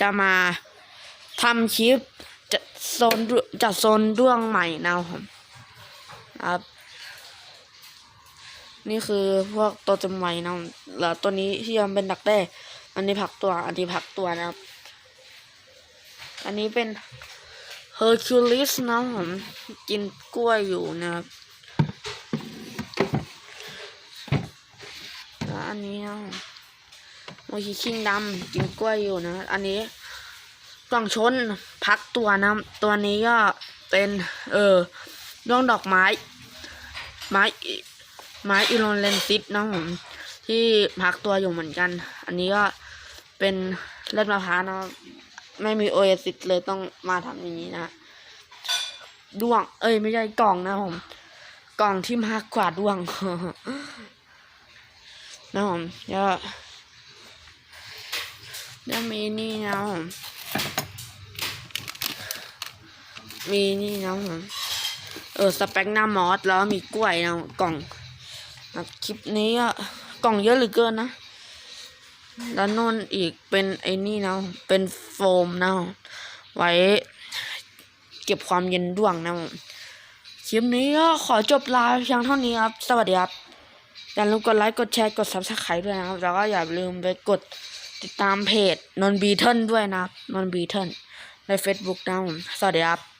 จะมาทำคลิปจะโซนจัดโซนด้วงใหม่นะครับผมครับ นี่คือพวกตัวจำไว้นะแล้วตัวนี้ที่ยังเป็นดักแด้อันนี้ผักตัว อันนี้ผักตัวนะครับ อันนี้เป็นเฮอร์คิวลิสนะผมกินกล้วยอยู่นะครับแล้วอันนี้นะ โมชิคิงดำกินกล้วยอยู่นะ อันนี้กล่องชนพักตัวนะ ตัวนี้ก็เป็นเออดวงดอกไม้ ไม้ไม้อิโรเลนซิสนะผมที่พักตัวอยู่เหมือนกัน อันนี้ก็เป็นเล็ดมะพร้าวนะไม่มีโอเอซิสเลยต้องมาทำอย่างนี้นะด้วง เอ้ยไม่ใช่กล่องนะผมกล่องที่มากกว่าด้วงนะผมก็ จะมีนี่นะผมมีนี่นะผมเออสเปกหน้ามอสแล้วมีกล้วยนะกล่องคลิปนี้ก็กล่องเยอะเหลือเกินนะแล้วโน่นอีกเป็นไอ้นี่นะเป็นโฟมนะไว้เก็บความเย็นด้วงนะคลิปนี้ก็ขอจบลาเพียงเท่านี้ครับ สวัสดีครับอย่าลืมกดไลค์กดแชร์กดซับสไครต์ด้วยนะครับ แล้วก็อย่าลืมไปกด ติดตามเพจนนบีเทิลด้วยนะครับนนบีเทิลใน Facebook นะผมสวัสดีครับ